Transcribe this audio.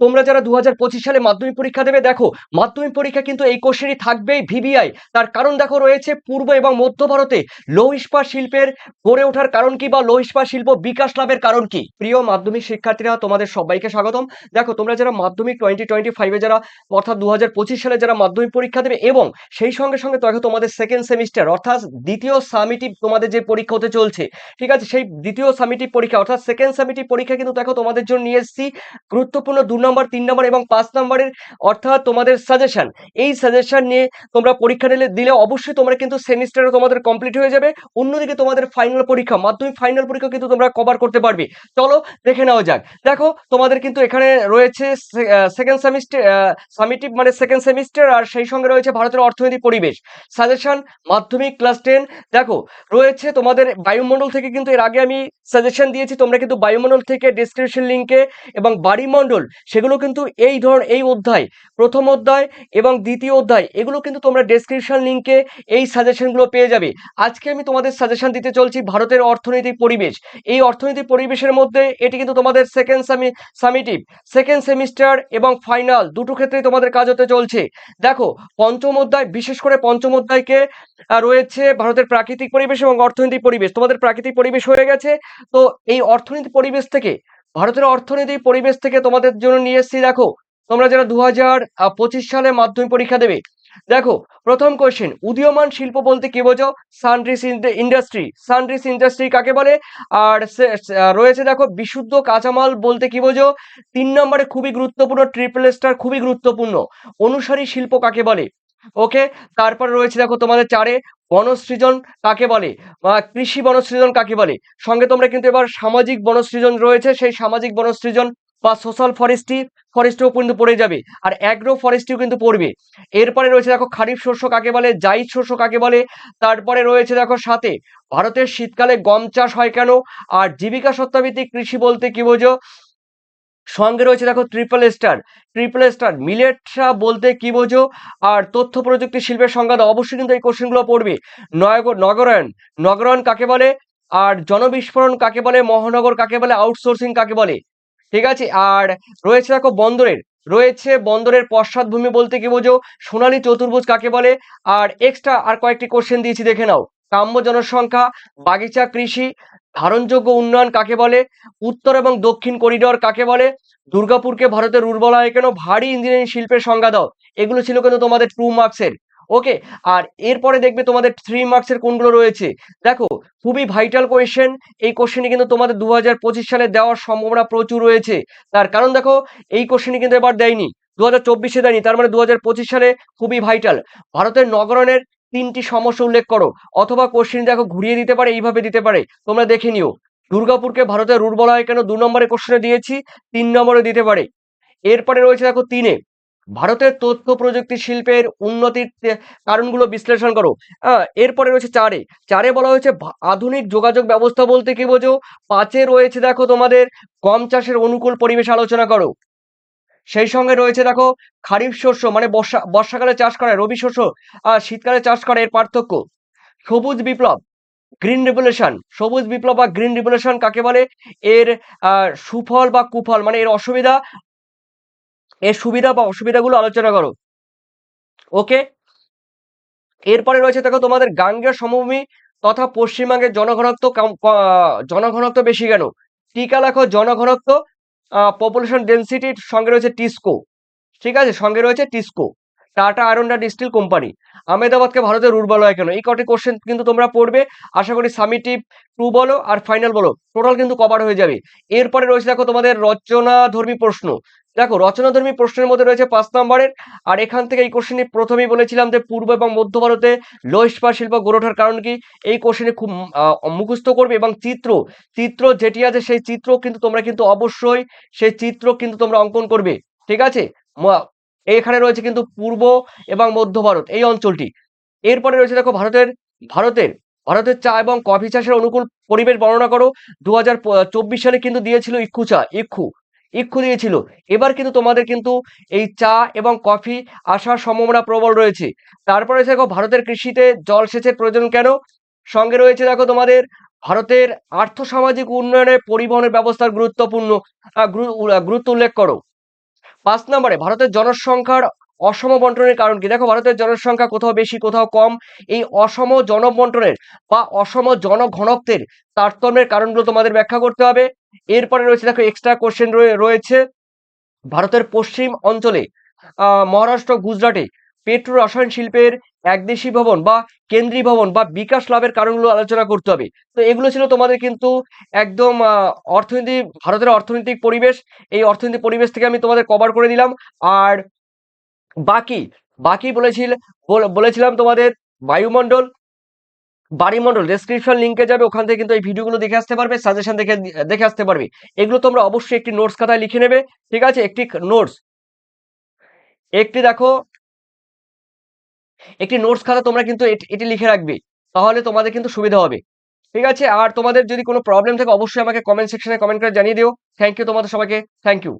তোমরা যারা দু হাজার পঁচিশ সালে মাধ্যমিক পরীক্ষা দেবে, দেখো, মাধ্যমিক পরীক্ষা কিন্তু এই কোশ্চেনই থাকবেই ভিভিআই তার কারণ দেখো, রয়েছে পূর্ব এবং মধ্য ভারতে লৌহ ইস্পাত শিল্পের গড়ে ওঠার কারণ কি বা লৌহ ইস্পাত শিল্প বিকাশ লাভের কারণ কি? প্রিয় মাধ্যমিক শিক্ষার্থীরা, তোমাদের সবাইকে স্বাগতম। দেখো, তোমরা যারা মাধ্যমিক টোয়েন্টি টোয়েন্টি ফাইভে যারা, অর্থাৎ দু হাজার পঁচিশ সালে যারা মাধ্যমিক পরীক্ষা দেবে এবং সেই সঙ্গে সঙ্গে দেখো, তোমাদের সেকেন্ড সেমিস্টার অর্থাৎ দ্বিতীয় সামিটিভ তোমাদের যে পরীক্ষা হতে চলছে, ঠিক আছে? সেই দ্বিতীয় সামিটিভ পরীক্ষা, অর্থাৎ সেকেন্ড সামিটিভ পরীক্ষা কিন্তু দেখো, তোমাদের জন্য নিয়ে এসেছি। গুরুত্বপূর্ণ দু নম্বর, তিন নম্বর এবং পাঁচ নম্বরের অর্থাৎ তোমাদের সাজেশন এই সাজেশন নিয়ে তোমরা পরীক্ষা নিলে দিলে অবশ্যই তোমরা কিন্তু সেমিস্টারে তোমাদের কমপ্লিট হয়ে যাবে। অন্যদিকে তোমাদের ফাইনাল পরীক্ষা, মাধ্যমিক ফাইনাল পরীক্ষা কিন্তু তোমরা কভার করতে পারবে। চলো দেখে নেওয়া যাক। দেখো, তোমাদের কিন্তু এখানে রয়েছে সেকেন্ড সেমিস্টার সামিটিভ মানে সেকেন্ড সেমিস্টার আর সেই সঙ্গে রয়েছে ভারতের অর্থনৈতিক পরিবেশ। সাজেশন মাধ্যমিক ক্লাস টেন দেখো, রয়েছে তোমাদের বায়ুমণ্ডল থেকে কিন্তু এর আগে আমি সাজেশন দিয়েছি। তোমরা কিন্তু বায়ুমণ্ডল থেকে ডিসক্রিপশন লিঙ্কে এবং বাড়িমণ্ডল সেগুলো কিন্তু এই ধর, এই অধ্যায়, প্রথম অধ্যায় এবং দ্বিতীয় অধ্যায়, এগুলো কিন্তু তোমরা ডেসক্রিপশন লিঙ্কে এই সাজেশনগুলো পেয়ে যাবে। আজকে আমি তোমাদের সাজেশন দিতে চলছি ভারতের অর্থনৈতিক পরিবেশ। এই অর্থনৈতিক পরিবেশের মধ্যে এটি কিন্তু তোমাদের সেকেন্ড সামি সামিটিভ সেকেন্ড সেমিস্টার এবং ফাইনাল দুটো ক্ষেত্রেই তোমাদের কাজ হতে চলছে। দেখো, পঞ্চম অধ্যায়, বিশেষ করে পঞ্চম অধ্যায়কে রয়েছে ভারতের প্রাকৃতিক পরিবেশ এবং অর্থনৈতিক পরিবেশ। তোমাদের প্রাকৃতিক পরিবেশ হয়ে গেছে, তো এই অর্থনৈতিক পরিবেশ থেকে ভারতের অর্থনৈতিক পরিবেশ থেকে তোমাদের জন্য নিয়ে এসেছি, দেখো। তোমরা যারা দু হাজার পঁচিশ সালে মাধ্যমিক পরীক্ষা দেবে, দেখো, প্রথম কোয়েশ্চেন উদীয়মান শিল্প বলতে কি বোঝো? সানরিস ইন্ডাস্ট্রি সানরিস ইন্ডাস্ট্রি কাকে বলে? আর রয়েছে, দেখো, বিশুদ্ধ কাঁচামাল বলতে কি বোঝো? তিন নম্বরে খুবই গুরুত্বপূর্ণ ট্রিপল স্টার খুবই গুরুত্বপূর্ণ। অনুসারী শিল্প কাকে বলে? ওকে তারপরে রয়েছে দেখো তোমাদের চারে বনসৃজন কাকে বলে? কৃষি বনসৃজন কাকে বলে? সঙ্গে তোমরা কিন্তু এবার সামাজিক বনসৃজন রয়েছে, সেই সামাজিক বনসৃজন বা সোশ্যাল ফরেস্ট্রি ফরেস্টও কিন্তু পড়ে যাবে। আর অ্যাগ্রো ফরেস্ট্রিও কিন্তু পড়বে। এরপরে রয়েছে দেখো খারিফ শস্য কাকে বলে? জাইদ শস্য কাকে বলে? তারপরে রয়েছে দেখো সাথে, ভারতের শীতকালে গম চাষ হয় কেন? আর জীবিকা সত্তাভিত্তিক কৃষি বলতে কি বোঝো? সঙ্গে রয়েছে দেখো ট্রিপল স্টার ট্রিপল স্টার মিলেটরা বলতে কি বোঝো? আর তথ্য প্রযুক্তি শিল্পের সংজ্ঞা অবশ্যই কিন্তু এই কোশ্চেনগুলো পড়বে। নগরায়ন নগরায়ন কাকে বলে? আর জনবিস্ফোরণ কাকে বলে? মহানগর কাকে বলে? আউটসোর্সিং কাকে বলে? ঠিক আছে? আর রয়েছে দেখো বন্দরের, রয়েছে বন্দরের পশ্চাৎভূমি বলতে কি বোঝো? সোনালী চতুর্ভুজ কাকে বলে? আর এক্সট্রা আর কয়েকটি কোশ্চেন দিয়েছি, দেখে নাও। কাম্য জনসংখ্যা, বাগিচা কৃষি ধারণযোগ্য উন্নয়ন কাকে বলে? উত্তর এবং দক্ষিণ করিডোর কাকে বলে? দুর্গাপুরকে ভারতের উর্বরায় কেন ভারী ইঞ্জিনিয়ারিং শিল্পের সংজ্ঞা দাও? এগুলো ছিল কিন্তু তোমাদের টু মার্কসের ওকে আর এরপরে দেখবে তোমাদের থ্রি মার্কসের কোনগুলো রয়েছে? দেখো, খুবই ভাইটাল কোয়েশ্চেন এই কোশ্চেনই কিন্তু তোমাদের দু হাজার পঁচিশ সালে দেওয়ার সম্ভাবনা প্রচুর রয়েছে। তার কারণ দেখো, এই কোশ্চেনই কিন্তু এবার দেয়নি। দু হাজার চব্বিশে দেয়নি, তার মানে দু হাজার পঁচিশ সালে খুবই ভাইটাল ভারতের নগরণের তিনটি সমস্যা উল্লেখ করো। অথবা কোশ্চেন দেখো ঘুরিয়ে দিতে পারে, এইভাবে দিতে পারে। তোমরা দেখে নিও। দুর্গাপুরকে ভারতের রুট বলা হয় কেন? দু নম্বরে কোশ্চেনে দিয়েছি, তিন নম্বরে দিতে পারে। এরপরে রয়েছে দেখো তিনে। ভারতের তথ্য প্রযুক্তি শিল্পের উন্নতির কারণগুলো বিশ্লেষণ করো। এরপরে রয়েছে চারে। চারে বলা হয়েছে আধুনিক যোগাযোগ ব্যবস্থা বলতে কি বোঝো? পাঁচে রয়েছে দেখো তোমাদের, গম চাষের অনুকূল পরিবেশ আলোচনা করো। সেই সঙ্গে রয়েছে দেখো খারিফ শস্য মানে বর্ষা, বর্ষাকালে চাষ করা, রবি শস্য, আর শীতকালে চাষ করা এর পার্থক্য। সবুজ বিপ্লব গ্রিন রেভলিউশন সবুজ বিপ্লব বা গ্রিন রেভলিউশন কাকে বলে? এর সুফল বা কুফল মানে এর অসুবিধা, এর সুবিধা বা অসুবিধাগুলো আলোচনা করো। ওকে? এরপরে রয়েছে দেখো তোমাদের গাঙ্গেয় সমভূমি তথা পশ্চিমবঙ্গের জনঘনত্ব জনঘনত্ব বেশি কেন? টিকা লেখো, জনঘনত্ব পপুলেশন ডেন্সিটির সঙ্গে রয়েছে টিস্কো ঠিক আছে? সঙ্গে রয়েছে TISCO Tata iron and steel company আহমেদাবাদকে ভারতের উর্বর হয় কেন? এই কটি কোশ্চেন কিন্তু তোমরা পড়বে। আশা করি সামিটিভ টু বলো আর ফাইনাল বলো। টোটাল কিন্তু কভার হয়ে যাবে। এরপরে রয়েছে দেখো তোমাদের রচনা ধর্মী প্রশ্ন। দেখো, রচনাধর্মী প্রশ্নের মধ্যে রয়েছে পাঁচ নম্বরের, আর এখান থেকে এই কোশ্চেনটি প্রথমেই বলেছিলাম যে পূর্ব এবং মধ্য ভারতে লোহ শিল্প গড়ে ওঠার কারণ কি? এই কোশ্চেনে খুব মুখস্থ করবে এবং চিত্র চিত্র যেটি আছে সেই চিত্র কিন্তু তোমরা কিন্তু অবশ্যই, সেই চিত্র কিন্তু তোমরা অঙ্কন করবে, ঠিক আছে? এখানে রয়েছে কিন্তু পূর্ব এবং মধ্য ভারত, এই অঞ্চলটি। এরপরে রয়েছে দেখো ভারতের ভারতের ভারতের চা এবং কফি চাষের অনুকূল পরিবেশ বর্ণনা করো। দু হাজার চব্বিশ সালে কিন্তু দিয়েছিল ইক্ষু চা, ইক্ষু। ইক্ষু দিয়েছিল। এবার কিন্তু তোমাদের কিন্তু এই চা এবং কফি আসার সম্ভাবনা প্রবল রয়েছে। তারপরে দেখো ভারতের কৃষিতে জলসেচের প্রয়োজন কেন? সঙ্গে রয়েছে দেখো তোমাদের ভারতের আর্থসামাজিক উন্নয়নে পরিবহনের ব্যবস্থার গুরুত্বপূর্ণ গুরুত্ব উল্লেখ করো। পাঁচ নম্বরে ভারতের জনসংখ্যার অসম বন্টনের কারণ কি? দেখো ভারতের জনসংখ্যা কোথাও বেশি, কোথাও কম। এই অসম জনবন্টনের বা অসম জনঘনত্বের তারতম্যের কারণগুলো তোমাদের ব্যাখ্যা করতে হবে। এরপরে রয়েছে, দেখো এক্সট্রা কোশ্চেন রয়েছে ভারতের পশ্চিম অঞ্চলে মহারাষ্ট্র, গুজরাটে পেট্রো রসায়ন শিল্পের একদেশী ভবন বা কেন্দ্রীয় ভবন বা বিকাশ লাভের কারণগুলো আলোচনা করতে হবে। তো এগুলো ছিল তোমাদের কিন্তু একদম অর্থনীতি, ভারতের অর্থনৈতিক পরিবেশ। এই অর্থনৈতিক পরিবেশ থেকে আমি তোমাদের কভার করে দিলাম। আর বাকি বাকি বলেছিল বলেছিলাম তোমাদের বায়ুমণ্ডল বাড়িমণ্ডল ডেসক্রিপশন লিঙ্কে যাবে, ওখান থেকে কিন্তু এই ভিডিওগুলো দেখে আসতে পারবে সাজেশন দেখে দেখে আসতে পারবে। এগুলো তোমরা অবশ্যই একটি নোটস খাতায় লিখে নেবে, ঠিক আছে? একটি নোটস একটি দেখো, একটি নোটস খাতা তোমরা কিন্তু এটি এটি লিখে রাখবে, তাহলে তোমাদের কিন্তু সুবিধা হবে। ঠিক আছে? আর তোমাদের যদি কোনো প্রবলেম থাকে, অবশ্যই আমাকে কমেন্ট সেকশনে কমেন্ট করে জানিয়ে দিও। থ্যাংক ইউ তোমাদের সবাইকে। Thank you